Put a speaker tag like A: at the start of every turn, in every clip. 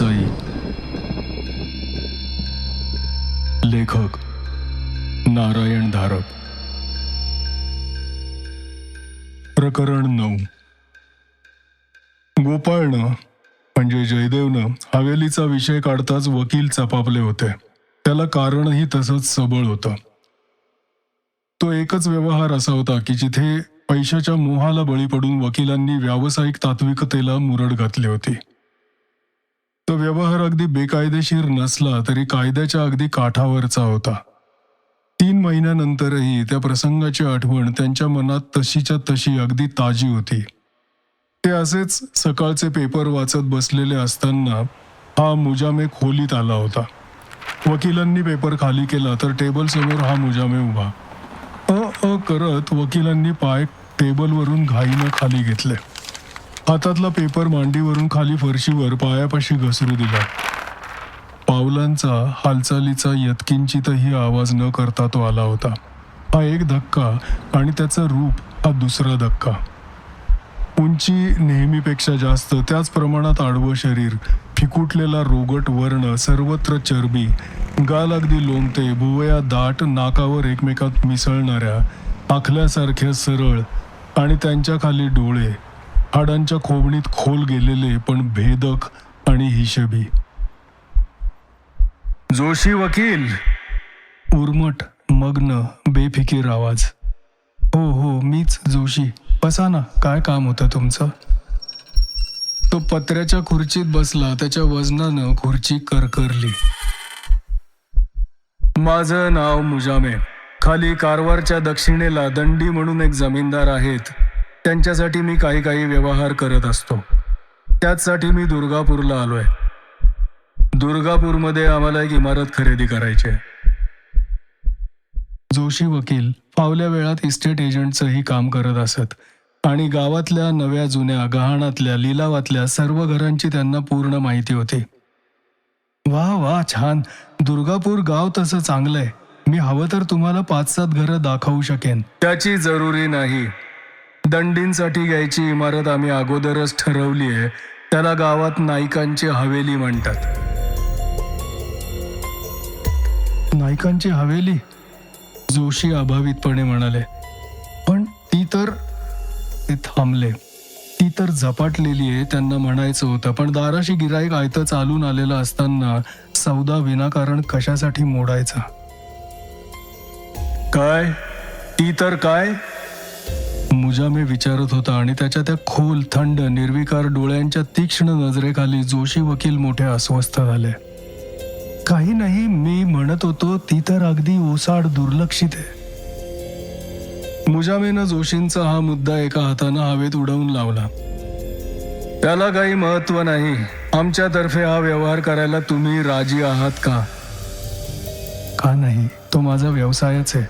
A: सई लेखक नारायण धारक. प्रकरण नऊ. गोपाळनं म्हणजे जयदेवनं हवेलीचा विषय काढताच वकील चपापले होते. त्याला कारणही तसंच सबळ होतं. तो एकच व्यवहार असा होता की जिथे पैशाच्या मोहाला बळी पडून वकिलांनी व्यावसायिक तात्विकतेला मुरड घातली होती. तो व्यवहार अगदी बेकायदेशीर नसला तरी कायद्याच्या अगदी काठावरचा होता. तीन महिन्यानंतरही त्या प्रसंगाची आठवण त्यांच्या मनात तशीच्या तशी अगदी ताजी होती. ते असेच सकाळचे पेपर वाचत बसलेले असताना हा मुजामे खोलीत आला होता. वकिलांनी पेपर खाली केला तर टेबल समोर हा मुजामे उभा. अ अ करत वकिलांनी पाय टेबलवरून घाईनं खाली घेतले. हातातला पेपर मांडीवरून खाली फरशीवर पायापाशी घसरू दिला. पावलांचा हालचालीचा यत्किंचितही आवाज न करता तो आला होता. हा एक धक्का आणि त्याचं रूप हा दुसरा धक्का. उंची नेहमीपेक्षा जास्त त्याच प्रमाणात आडवं शरीर फिकुटलेला रोगट वर्ण सर्वत्र चरबी गाल अगदी लोंबते भुवया दाट नाकावर एकमेकात मिसळणाऱ्या आखल्यासारख्या सरळ आणि त्यांच्या खाली डोळे हाडांच्या खोबणीत खोल गेलेले पण भेदक आणि हिशेबी. जोशी वकील. उर्मट मग्न बेफिकीर आवाज. हो हो मीच जोशी. बसा ना काय काम होतं तुमचं? तो पत्र्याच्या खुर्चीत बसला त्याच्या वजनानं खुर्ची करकरली. माझं नाव मुजामे. खाली कारवारच्या दक्षिणेला दंडी म्हणून एक जमीनदार आहेत. त्यांच्यासाठी मी काही काही व्यवहार करत असतो. त्याचसाठी मी दुर्गापूरला आलोय. दुर्गापूरमध्ये आम्हाला एक इमारत खरेदी करायची आहे. जोशी वकील फावल्या वेळात इस्टेट एजंटचंही काम करत असत आणि गावातल्या नव्या जुन्या गहाणातल्या लिलावातल्या सर्व घरांची त्यांना पूर्ण माहिती होती. वा वा छान. दुर्गापूर गाव तसं चांगलंय. मी हवं तर तुम्हाला पाच सात घरं दाखवू शकेन. त्याची जरुरी नाही. दंडींसाठी घ्यायची इमारत आम्ही अगोदरच ठरवली आहे. त्याला गावात नायकांची हवेली म्हणतात. नायकांची हवेली? जोशी अभावितपणे म्हणाले. पण ती तर ते थांबले. ती तर झपाटलेली आहे त्यांना म्हणायचं होतं. पण दाराशी गिराईक आयतं चालून आलेलं असताना सौदा विनाकारण कशासाठी मोडायचा? काय? ती तर काय? मुजामे विचारत होता आणि त्याच्या त्या खोल थंड निर्विकार डोळ्यांच्या तीक्ष्ण नजरेखाली जोशी वकील मोठे अस्वस्थ झाले. काही नाही मी म्हणत होतो ती तर अगदी ओसाड दुर्लक्षित आहे. मुजामेनं जोशींचा हा मुद्दा एका हातानं हवेत उडवून लावला. त्याला काही महत्त्व नाही. आमच्यातर्फे हा व्यवहार करायला तुम्ही राजी आहात का? का नाही? तो माझा व्यवसायच आहे.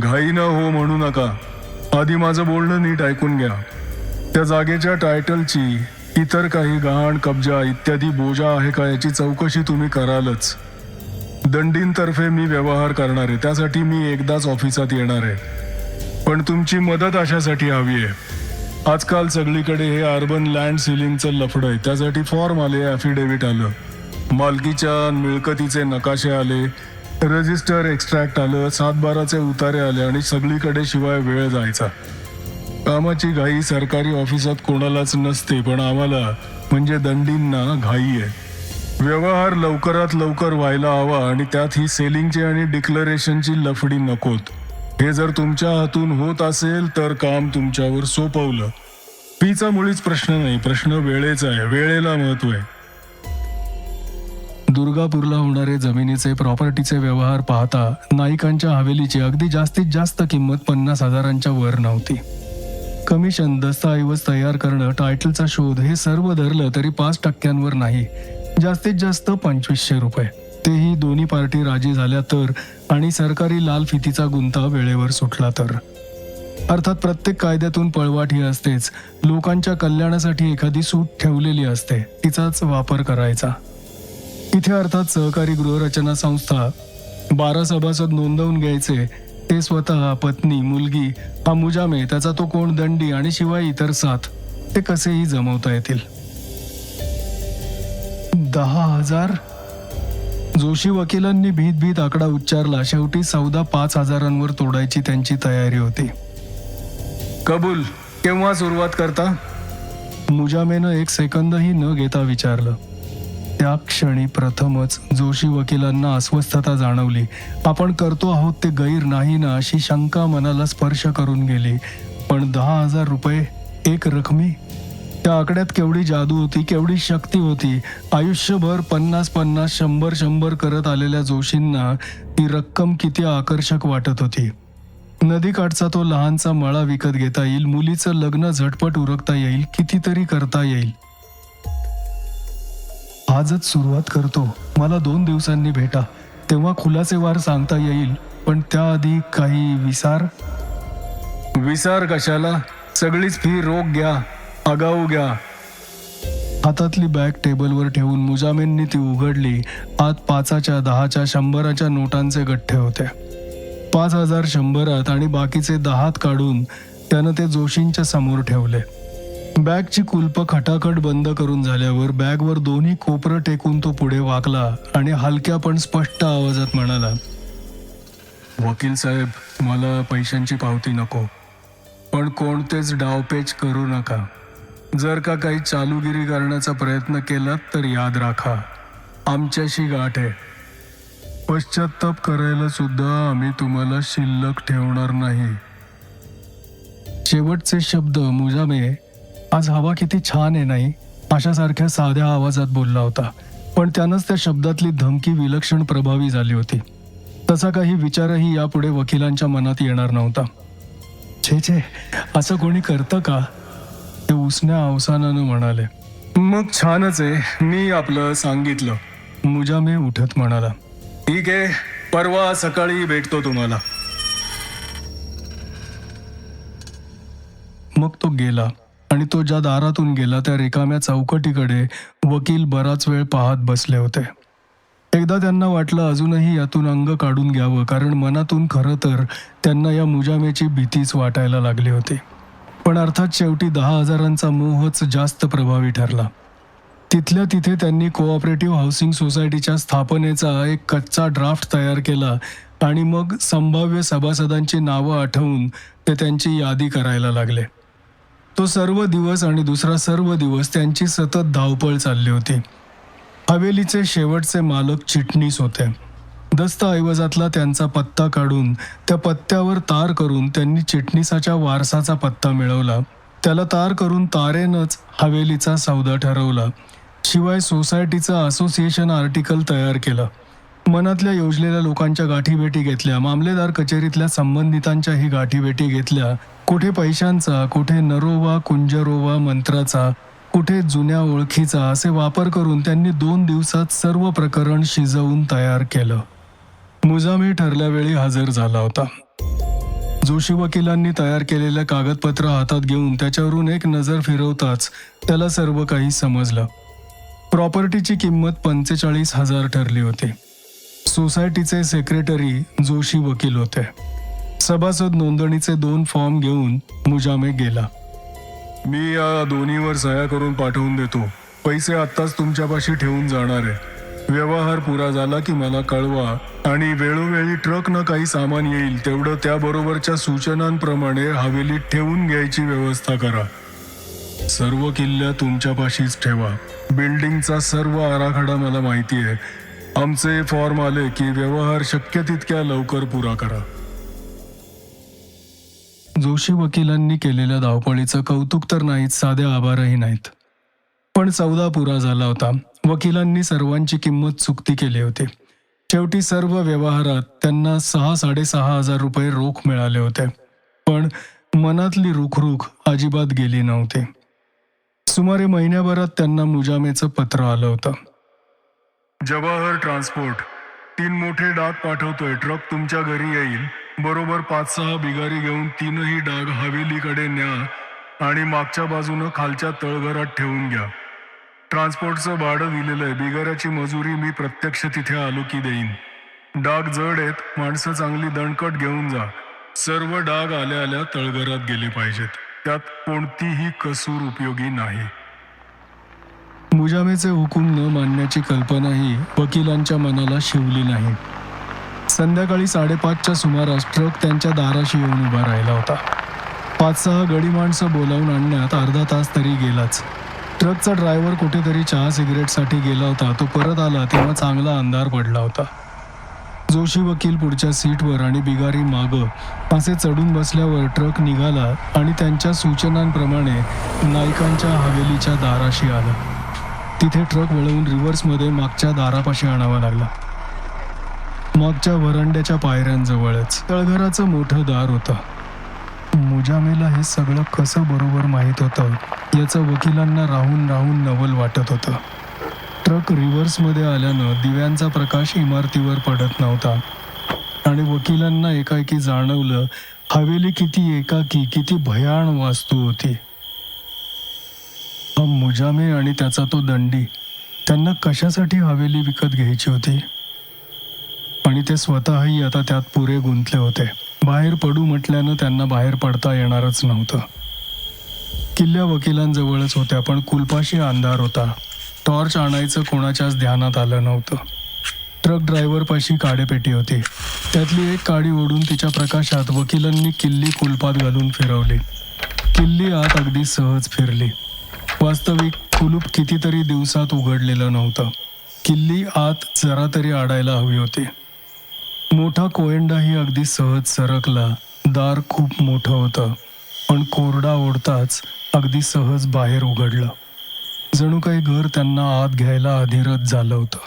A: घाई न हो म्हणू नका. आधी माझं बोलणं नीट ऐकून घ्या. त्या जागेच्या टायटलची इतर काही गहाण कब्जा इत्यादी बोजा आहे का याची चौकशी तुम्ही करालच. दंडींतर्फे मी व्यवहार करणार आहे. त्यासाठी मी एकदाच ऑफिसात येणार आहे. पण तुमची मदत अशासाठी हवी आहे. आजकाल सगळीकडे हे अर्बन लँड सिलिंगचं लफडं आहे. त्यासाठी फॉर्म आले ॲफिडेव्हिट आलं. मालकीच्या मिळकतीचे नकाशे आले. रजिस्टर एक्स्ट्रॅक्ट आलं सातबाराचे उतारे आले आणि सगळीकडे शिवाय वेळ जायचा. कामाची घाई सरकारी ऑफिसात कोणालाच नसते पण आम्हाला म्हणजे दंडींना घाई आहे. व्यवहार लवकरात लवकर व्हायला हवा आणि त्यात ही सेलिंगची आणि डिक्लरेशनची लफडी नकोत. हे जर तुमच्या हातून होत असेल तर काम तुमच्यावर सोपवलं. फीचा मुळीच प्रश्न नाही प्रश्न वेळेचा आहे वेळेला महत्त्व आहे. दुर्गापूरला होणारे जमिनीचे प्रॉपर्टीचे व्यवहार पाहता नाईकांच्या हवेलीची अगदी जास्तीत जास्त किंमत पन्नास हजारांच्या वर नव्हती. कमिशन दस्तऐवज तयार करणं टायटलचा शोध हे सर्व धरलं तरी पाच टक्क्यांवर नाही जास्तीत जास्त पंचवीसशे रुपये. तेही दोन्ही पार्टी राजी झाल्या तर आणि सरकारी लाल फितीचा गुंता वेळेवर सुटला तर. अर्थात प्रत्येक कायद्यातून पळवाट ही असतेच लोकांच्या कल्याणासाठी एखादी सूट ठेवलेली असते तिचाच वापर करायचा. इथे अर्थात सहकारी गृहरचना संस्था बारा सभासद नोंदवून घ्यायचे ते स्वतः पत्नी मुलगी हा मुजामे त्याचा तो कोण दंडी आणि शिवाय इतर साथ ते कसेही जमवता येतील? दहा हजार? जोशी वकिलांनी भीत भीत आकडा उच्चारला. शेवटी सौदा पाच हजारांवर तोडायची त्यांची तयारी होती. कबूल. केव्हा सुरुवात करता? मुजामेनं एक सेकंदही न घेता विचारलं. त्या क्षणी प्रथमच जोशी वकिलांना अस्वस्थता जाणवली. आपण करतो आहोत ते गैर नाही ना अशी शंका मनाला स्पर्श करून गेली. पण दहा हजार रुपये एक रकमी? त्या आकड्यात केवढी जादू होती केवढी शक्ती होती? आयुष्यभर पन्नास पन्नास शंभर शंभर करत आलेल्या जोशींना ती रक्कम किती आकर्षक वाटत होती. नदीकाठचा तो लहानसा मळा विकत घेता येईल मुलीचं लग्न झटपट उरकता येईल कितीतरी करता येईल. आजच सुरुवात करतो. मला दोन दिवसांनी भेटा. तेव्हा खुलासे वार सांगता येईल पण त्याआधी काही विसार? विसार कशाला? सगळीच फी रोख घ्या आगाऊ घ्या. हातातली बॅग टेबलवर ठेवून मुजामेंनी ती उघडली. आत पाचाच्या दहाच्या शंभराच्या नोटांचे गठ्ठे होते. पाच हजार शंभरात आणि बाकीचे दहात काढून त्यानं ते जोशींच्या समोर ठेवले. बॅगची कुलप खटाखट बंद करून झाल्यावर बॅगवर दोन्ही कोपरं टेकून तो पुढे वाकला आणि हलक्या पण स्पष्ट आवाजात म्हणाला वकील साहेब मला पैशांची पावती नको पण कोणतेच डावपेच करू नका. जर का काही चालूगिरी करण्याचा प्रयत्न केलात तर याद राखा आमच्याशी गाठ आहे. पश्चाताप करायला सुद्धा आम्ही तुम्हाला शिल्लक ठेवणार नाही. शेवटचे शब्द मुजामे आज हवा किती छान आहे नाही? अशासारख्या साध्या आवाजात बोलला होता. पण त्यानंच त्या शब्दातली धमकी विलक्षण प्रभावी झाली होती. तसा काही विचारही यापुढे वकिलांच्या मनात येणार नव्हता. छे छे असं कोणी करतं का? ते उसण्या अवसानानं म्हणाले. मग छानच आहे मी आपलं सांगितलं. मुजामे उठत म्हणाला. ठीक आहे परवा सकाळी भेटतो तुम्हाला. मग तो गेला. आणि तो ज्या दारातून गेला त्या रिकाम्या चौकटीकडे वकील बराच वेळ पाहत बसले होते. एकदा त्यांना वाटलं अजूनही यातून अंग काढून घ्यावं कारण मनातून खरं तर त्यांना या मुजामेची भीतीच वाटायला लागली होती. पण अर्थात शेवटी दहा हजारांचा मोहच जास्त प्रभावी ठरला. तिथल्या तिथे त्यांनी कोऑपरेटिव्ह हाऊसिंग सोसायटीच्या स्थापनेचा एक कच्चा ड्राफ्ट तयार केला आणि मग संभाव्य सभासदांची नावं आठवून ते त्यांची यादी करायला लागले. तो सर्व दिवस आणि दुसरा सर्व दिवस त्यांची सतत धावपळ चालली होती. हवेलीचे शेवटचे मालक चिटणीस होते. दस्तऐवजातला त्यांचा पत्ता काढून त्या पत्त्यावर तार करून त्यांनी चिटणीसाच्या वारसाचा पत्ता मिळवला. त्याला तार करून तारेनंच हवेलीचा सौदा ठरवला. शिवाय सोसायटीचं असोसिएशन आर्टिकल तयार केलं. मनातल्या योजलेल्या लोकांच्या गाठीभेटी घेतल्या मामलेदार कचेरीतल्या संबंधितांच्याही गाठीभेटी घेतल्या कुठे पैशांचा कुठे नरोवा कुंजरोवा मंत्राचा कुठे जुन्या ओळखीचा असे वापर करून त्यांनी दोन दिवसात सर्व प्रकरण शिजवून तयार केलं. मुजामी ठरल्यावेळी हजर झाला होता. जोशी वकिलांनी तयार केलेल्या कागदपत्र हातात घेऊन त्याच्यावरून एक नजर फिरवताच त्याला सर्व काही समजलं. प्रॉपर्टीची किंमत पंचेचाळीस हजार ठरली होती. सोसायटीचे सेक्रेटरी जोशी वकील होते. सभासद नोंदणीचे दोन फॉर्म घेऊन मुजामे गेला. मी या दोन्हीवर सह्या करून पाठवून देतो. पैसे आत्ताच तुमच्यापाशी ठेवून जाणार आहे. व्यवहार पुरा झाला की मला कळवा आणि वेळोवेळी ट्रकनं काही सामान येईल तेवढं त्याबरोबरच्या सूचनांप्रमाणे हवेलीत ठेवून घ्यायची व्यवस्था करा. सर्व किल्ल्या तुमच्यापाशीच ठेवा. बिल्डिंगचा सर्व आराखडा मला माहिती आहे. आमचे फॉर्म आले की व्यवहार शक्य तितक्या लवकर पुरा करा. जोशी वकिलांनी केलेल्या धावपळीचं कौतुक तर नाहीत साधे आभारही नाहीत. पण चौदा पुरा झाला होता. वकिलांनी सर्वांची किंमत चुकती केली होती. शेवटी सर्व व्यवहारात त्यांना सहा साडेसहा हजार रुपये रोख मिळाले होते. पण मनातली रुखरुख अजिबात गेली नव्हती. सुमारे महिन्याभरात त्यांना मुजामेचं पत्र आलं होतं. जवाहर ट्रान्सपोर्ट. तीन मोठे डाग पाठवतोय. ट्रक तुमच्या घरी येईल. बरोबर पाच सहा बिगारी घेऊन तीनही डाग हवेलीकडे न्या आणि मागच्या बाजूनं खालच्या तळघरात ठेवून घ्या. ट्रान्सपोर्टचं भाडं दिलेलं आहे बिगाऱ्याची मजुरी मी प्रत्यक्ष तिथे आलो की देईन. डाग जड आहेत. माणसं चांगली दणकट घेऊन जा. सर्व डाग आल्या आल्या तळघरात गेले पाहिजेत. त्यात कोणतीही कसूर उपयोगी नाही. मुजामेचे हुकूम न मानण्याची कल्पनाही वकिलांच्या मनाला शिवली नाही. संध्याकाळी साडेपाचच्या सुमारास ट्रक त्यांच्या दाराशी येऊन उभा राहिला होता. पाच सहा गडी माणसं बोलावून आणण्यात अर्धा तास तरी गेलाच. ट्रकचा ड्रायव्हर कुठेतरी चहा सिगरेटसाठी गेला होता. तो परत आला तेव्हा चांगला अंधार पडला होता. जोशी वकील पुढच्या सीटवर आणि बिगारी मागं असे चढून बसल्यावर ट्रक निघाला आणि त्यांच्या सूचनांप्रमाणे नायकांच्या हवेलीच्या दाराशी आला. तिथे ट्रक वळवून रिव्हर्समध्ये मागच्या दारापाशी आणावा लागला. मागच्या वरांड्याच्या पायऱ्यांजवळच. तळघराचं मोठं दार होतं. मुजामेला हे सगळं कसं बरोबर माहीत होतं याचं वकिलांना राहून राहून नवल वाटत होतं. ट्रक रिव्हर्समध्ये आल्यानं दिव्यांचा प्रकाश इमारतीवर पडत नव्हता. आणि वकिलांना एकाएकी जाणवलं हवेली किती एकाकी किती भयाण वास्तू होती. मुजामे आणि त्याचा तो दंडी त्यांना कशासाठी हवेली विकत घ्यायची होती? आणि ते स्वतःही आता त्यात पुरे गुंतले होते. बाहेर पडू म्हटल्यानं त्यांना बाहेर पडता येणारच नव्हतं. किल्ल्या वकिलांजवळच होत्या पण कुलपाशी अंधार होता. टॉर्च आणायचं कोणाच्याच ध्यानात आलं नव्हतं. ट्रक ड्रायव्हरपाशी काडेपेटी होती. त्यातली एक काडी ओढून तिच्या प्रकाशात वकिलांनी किल्ली कुलपात घालून फिरवली. किल्ली आत अगदी सहज फिरली. वास्तविक कुलूप कितीतरी दिवसात उघडलेलं नव्हतं. किल्ली आत जरा तरी आडायला हवी होती. मोठा कोयंडाही अगदी सहज सरकला. दार खूप मोठं होतं. पण कोरडा ओढताच अगदी सहज बाहेर उघडलं. जणू काही घर त्यांना आत घ्यायला अधिरत झालं होतं.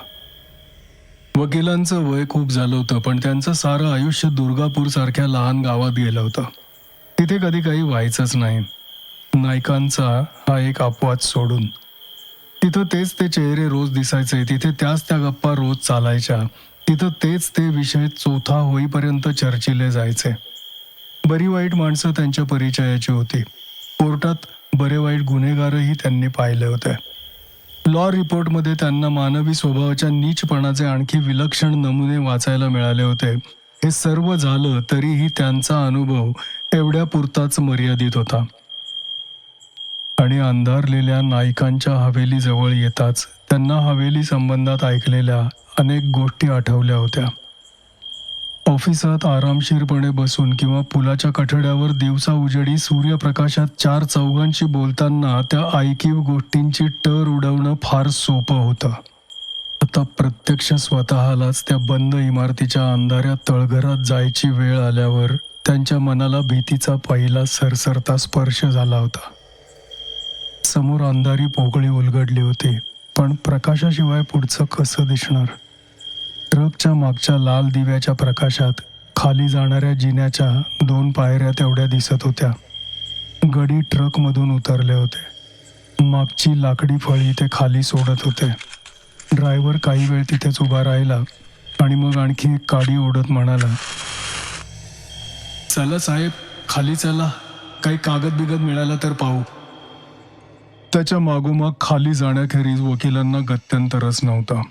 A: वकिलांचं वय खूप झालं होतं पण त्यांचं सारं आयुष्य दुर्गापूरसारख्या लहान गावात गेलं होतं. तिथे कधी काही व्हायचंच नाही. नायकांचा हा एक अपवाद सोडून. तिथं तेच ते चेहरे रोज दिसायचे तिथे त्याच त्या गप्पा रोज चालायच्या तिथं तेच ते विषय चोथा होईपर्यंत चर्चिले जायचे. बरी वाईट माणसं त्यांच्या परिचयाची होती. कोर्टात बरे वाईट गुन्हेगारही त्यांनी पाहिले होते. लॉ रिपोर्टमध्ये त्यांना मानवी स्वभावाच्या नीचपणाचे आणखी विलक्षण नमुने वाचायला मिळाले होते. हे सर्व झालं तरीही त्यांचा अनुभव एवढ्या पुरताच मर्यादित होता. आणि अंधारलेल्या नायकांच्या हवेलीजवळ येताच त्यांना हवेली संबंधात ऐकलेल्या अनेक गोष्टी आठवल्या होत्या. ऑफिसात आरामशीरपणे बसून किंवा पुलाच्या कठड्यावर दिवसा उजेडी सूर्यप्रकाशात चार चौघांशी बोलताना त्या ऐकीव गोष्टींची टर उडवणं फार सोपं होतं. आता प्रत्यक्ष स्वतःलाच त्या बंद इमारतीच्या अंधाऱ्या तळघरात जायची वेळ आल्यावर त्यांच्या मनाला भीतीचा पहिला सरसरता स्पर्श झाला होता. समोर अंधारी पोकळी उलगडली होती पण प्रकाशाशिवाय पुढचं कसं दिसणार? ट्रकच्या मागच्या लाल दिव्याच्या प्रकाशात खाली जाणाऱ्या जिन्याच्या दोन पायऱ्या तेवढ्या दिसत होत्या. गडी ट्रकमधून उतरले होते. मागची लाकडी फळी ते खाली सोडत होते. ड्रायव्हर काही वेळ तिथेच उभा राहिला आणि मग आणखी एक काडी ओढत म्हणाला चला साहेब खाली चला. काही कागद बिगद मिळाला तर पाहू. त्याच्या मागोमाग खाली जाण्याखेरीज वकिलांना गत्यंतरच नव्हता.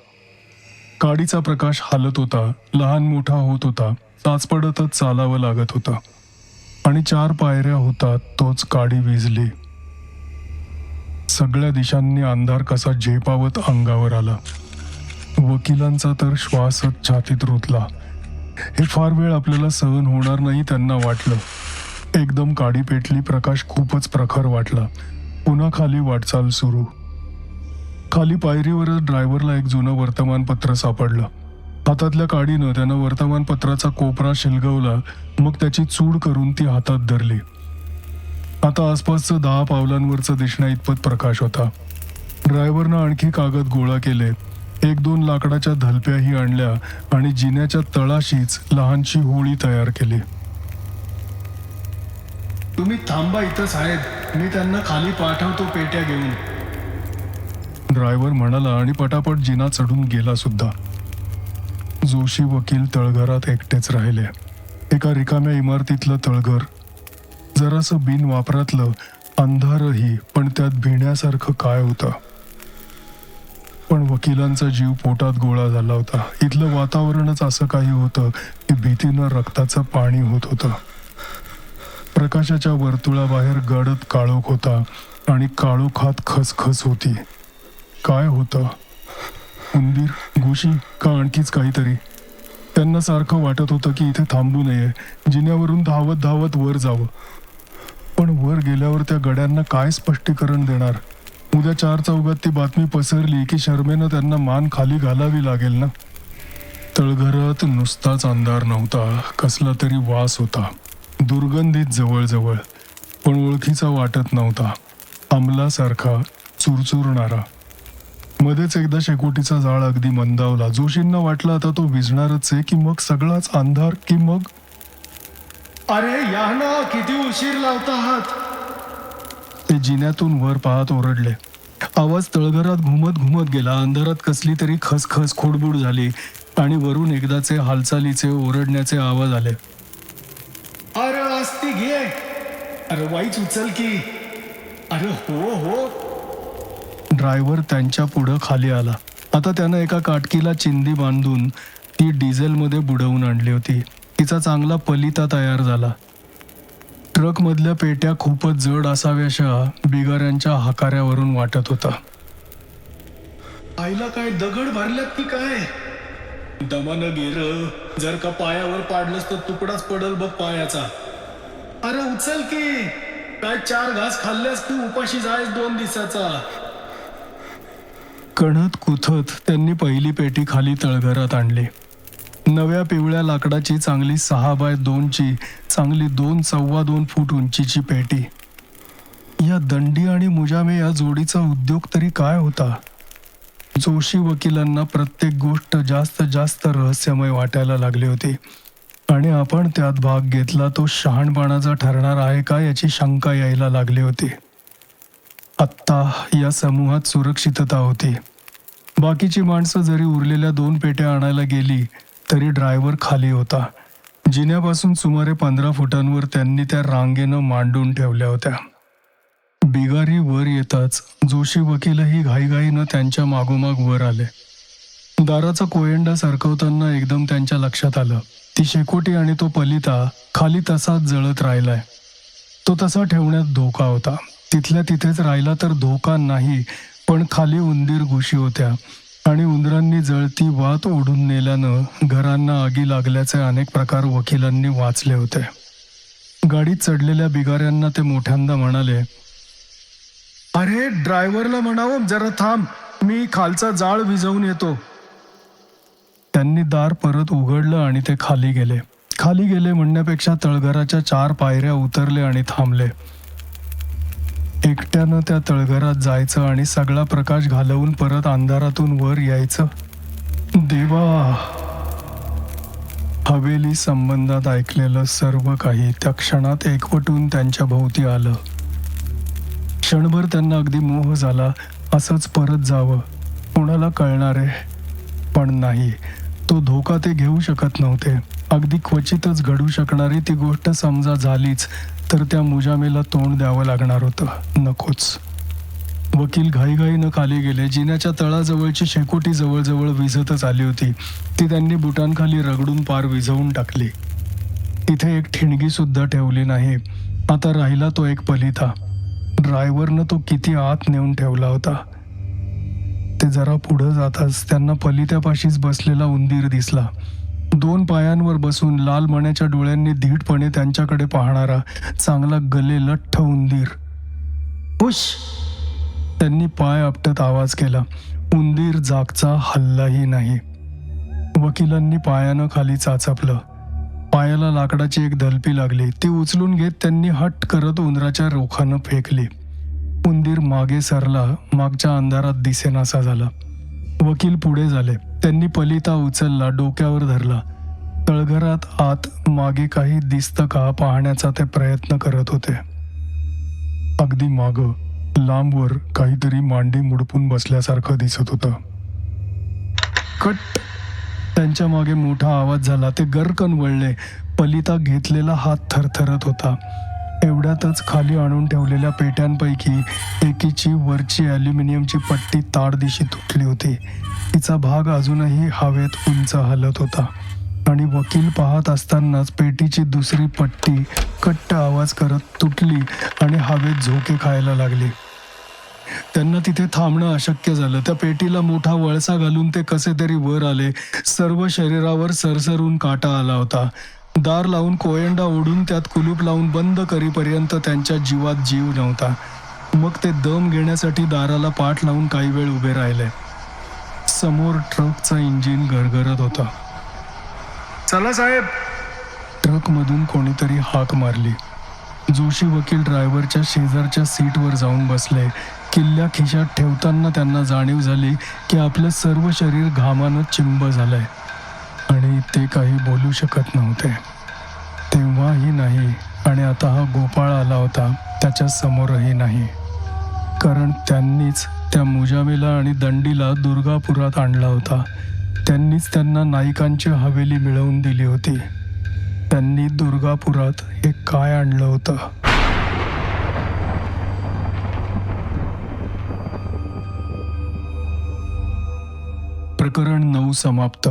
A: काडीचा प्रकाश हालत होता लहान मोठा होत होता चाच पडतच चालावं लागत होतं. आणि चार पायऱ्या होतात तोच काडी विजली. सगळ्या दिशांनी अंधार कसा झेपावत अंगावर आला. वकिलांचा तर श्वासच छातीत रुतला. हे फार वेळ आपल्याला सहन होणार नाही त्यांना वाटलं. एकदम काडी पेटली प्रकाश खूपच प्रखर वाटला. पुन्हा खाली वाटचाल सुरू. खाली पायरीवरच ड्रायव्हरला एक जुनं वर्तमानपत्र सापडलं. हातातल्या काडीनं त्यानं वर्तमानपत्राचा कोपरा शिलगवला मग त्याची चूड करून ती हातात धरली. आता आसपासचं दहा पावलांवरचं दिसण्या इतपत प्रकाश होता. ड्रायव्हरनं आणखी कागद गोळा केले. एक दोन लाकडाच्या धलप्याही आणल्या आणि जिन्याच्या तळाशीच लहानशी होळी तयार केली. तुम्ही थांबा इथं साहेब. मी त्यांना खाली पाठवतो पेट्या घेऊन. ड्रायव्हर म्हणाला आणि पटापट जिना चढून गेला सुद्धा. जोशी वकील तळघरात एकटेच राहिले. एका रिकाम्या इमारतीतलं तळघर. जरासं बिन वापरातलं अंधारही पण त्यात भिण्यासारखं काय होतं? पण वकिलांचा जीव पोटात गोळा झाला होता. इथलं वातावरणच असं काही होतं की भीतीनं रक्ताचं पाणी होत होतं. प्रकाशाच्या वर्तुळाबाहेर गडद काळोख होता आणि काळोखात खसखस होती. काय होतं? उंदीर घुशी का आणखीच काहीतरी? त्यांना सारखं वाटत होतं की इथे थांबू नये जिन्यावरून धावत धावत वर जावं. पण वर गेल्यावर त्या गड्यांना काय स्पष्टीकरण देणार? उद्या चार चौघात ती बातमी पसरली की शर्मेनं त्यांना मान खाली घालावी लागेल ना? तळघरात नुसताच अंधार नव्हता कसला तरी वास होता. दुर्गंधीत जवळजवळ पण ओळखीचा वाटत नव्हता. अंमलासारखा चुरचुरणारा. मध्येच एकदा शेकोटीचा जाळ अगदी मंदावला. जोशींना वाटलं आता तो विझणारच आहे की मग सगळाच अंधार की मग? अरे या ना किती उशीर लावता आहात ते जिन्यातून वर पाहत ओरडले. आवाज तळघरात घुमत घुमत गेला. अंधारात कसली तरी खसखस खोडबुड झाली आणि वरून एकदाचे हालचालीचे ओरडण्याचे आवाज आले अरे असती घे अरे वाईच उचल की. अरे हो हो. ड्रायव्हर त्यांच्या पुढं खाली आला. आता त्यानं एका काटकीला चिंदी बांधून ती डिझेलमध्ये बुडवून आणली होती. तिचा चांगला पलिता तयार झाला. ट्रकमधल्या पेट्या खूपच जड असाव्याशा बिगाऱ्यांच्या हाकाऱ्यावरून वाटत होता. आईला काय दगड भरल्यात की काय? दमानं गेर जर का पायावर पाडलंस तर तुकडाच पडल बघ पायाचा. अरे उचल की. काय चार घास खाल्ल्यास तू उपाशी जायस दोन दिवसाचा. कणत कुथत त्यांनी पहिली पेटी खाली तळघरात आणली. नव्या पिवळ्या लाकडाची चांगली सहा बाय दोनची चांगली दोन सव्वा दोन फूट उंचीची पेटी. या दंडी आणि मुजामे या जोडीचा उद्योग तरी काय होता? जोशी वकिलांना प्रत्येक गोष्ट जास्त जास्त रहस्यमय वाटायला लागली होती. आणि आपण त्यात भाग घेतला तो शहाणपणाचा ठरणार आहे का याची शंका यायला लागली होती. आत्ता या समूहात सुरक्षितता होती. बाकीची माणसं जरी उरलेल्या दोन पेट्या आणायला गेली तरी ड्रायव्हर खाली होता. जिन्यापासून सुमारे पंधरा फुटांवर त्यांनी त्या रांगेनं मांडून ठेवल्या होत्या. बिगारी वर येताच जोशी वकीलही घाईघाईनं त्यांच्या मागोमाग वर आले. दाराचा कोयंडा सरकवताना एकदम त्यांच्या लक्षात आलं. ती शेकोटी आणि तो पलिता खाली तसाच जळत राहिलाय. तो तसा ठेवण्यात धोका होता. तिथल्या तिथेच राहिला तर धोका नाही पण खाली उंदीर घुशी होत्या आणि उंदरांनी जळती वात ओढून नेल्यानं घरांना आगी लागल्याचे अनेक प्रकार वकिलांनी वाचले होते. गाडीत चढलेल्या बिगाऱ्यांना ते मोठ्यांदा म्हणाले अरे ड्रायव्हरला म्हणावं जरा थांब. मी खालचा जाळ विझवून येतो. त्यांनी दार परत उघडलं आणि ते खाली गेले. खाली गेले म्हणण्यापेक्षा तळघराच्या चार पायऱ्या उतरले आणि थांबले. एकट्यानं त्या तळघरात जायचं आणि सगळा प्रकाश घालवून परत अंधारातून वर यायचं. देवा! हवेली संबंधात ऐकलेलं सर्व काही त्या क्षणात एकवटून त्यांच्या भोवती आलं. क्षणभर त्यांना अगदी मोह झाला असंच परत जावं. कोणाला कळणार आहे? पण नाही. तो धोका ते घेऊ शकत नव्हते. अगदी क्वचितच घडू शकणारी ती गोष्ट समजा झालीच तर त्या मुजामेला तोंड द्यावं लागणार होतं. नकोच. वकील घाईघाईनं खाली गेले. जिन्याच्या तळाजवळची शेकोटी जवळजवळ विझतच आली होती. ती त्यांनी बुटांखाली रगडून पार विझवून टाकली. तिथे एक ठिणगी सुद्धा ठेवली नाही. आता राहिला तो एक पलिता. ड्रायव्हरनं तो किती आत नेऊन ठेवला होता. ते जरा पुढं जाताच त्यांना पलित्यापाशीच बसलेला उंदीर दिसला. दोन पायांवर बसून लाल मण्याच्या डोळ्यांनी धीटपणे त्यांच्याकडे पाहणारा चांगला गले लठ्ठ उंदीर. उश त्यांनी पाय आपटत आवाज केला. उंदीर जागचा हल्लाही नाही. वकिलांनी पायानं खाली चाचपलं. पायाला लाकडाची एक धलपी लागली. ती उचलून घेत त्यांनी हट करत उंदराच्या रोखानं फेकली. उंदीर मागे सरला मागच्या अंधारात दिसेनासा झाला. वकील पुढे झाले. त्यांनी पलिता उचलला डोक्यावर धरला. तळघरात आत मागे काही दिसतं का पाहण्याचा ते प्रयत्न करत होते. अगदी माग लांबवर काहीतरी मांडी मुडपून बसल्यासारखं दिसत होतं. कट! त्यांच्या मागे मोठा आवाज झाला. ते गरकन वळले. पलिता घेतलेला हात थरथरत होता. एवढ्यातच खाली आणून ठेवलेल्या पेट्यांपैकी एकीची वरची ॲल्युमिनियमची पट्टी ताडदिशी तुटली होती. तिचा भाग अजूनही हवेत उंच हलत होता. आणि वकील पाहत असतानाच पेटीची दुसरी पट्टी कट्ट आवाज करत तुटली आणि हवेत झोके खायला लागली. त्यांना तिथे थांबणं अशक्य झालं. त्या पेटीला मोठा वळसा घालून ते कसे तरी वर आले. सर्व शरीरावर सरसरून काटा आला होता. दार लावून कोयंडा ओढून त्यात कुलूप लावून बंद करीपर्यंत त्यांच्या जीवात जीव नव्हता. मग ते दम घेण्यासाठी दाराला पाठ लावून काही वेळ उभे राहिले. समोर ट्रकचं इंजिन गरगरत होता. चला साहेब. ट्रकमधून कोणीतरी हाक मारली. जोशी वकील ड्रायव्हरच्या शेजारच्या सीटवर जाऊन बसले. किल्ल्या खिशात ठेवताना त्यांना जाणीव झाली की आपलं सर्व शरीर घामानं चिंब झालंय. आणि ते काही बोलू शकत नव्हते. तेव्हाही नाही आणि आता हा गोपाळ आला होता त्याच्या समोरही नाही. कारण त्यांनीच त्या मुजामेला आणि दंडीला दुर्गापुरात आणला होता. त्यांनीच त्यांना नायिकांची हवेली मिळवून दिली होती. त्यांनी दुर्गापुरात हे काय आणलं होतं? प्रकरण नऊ समाप्त.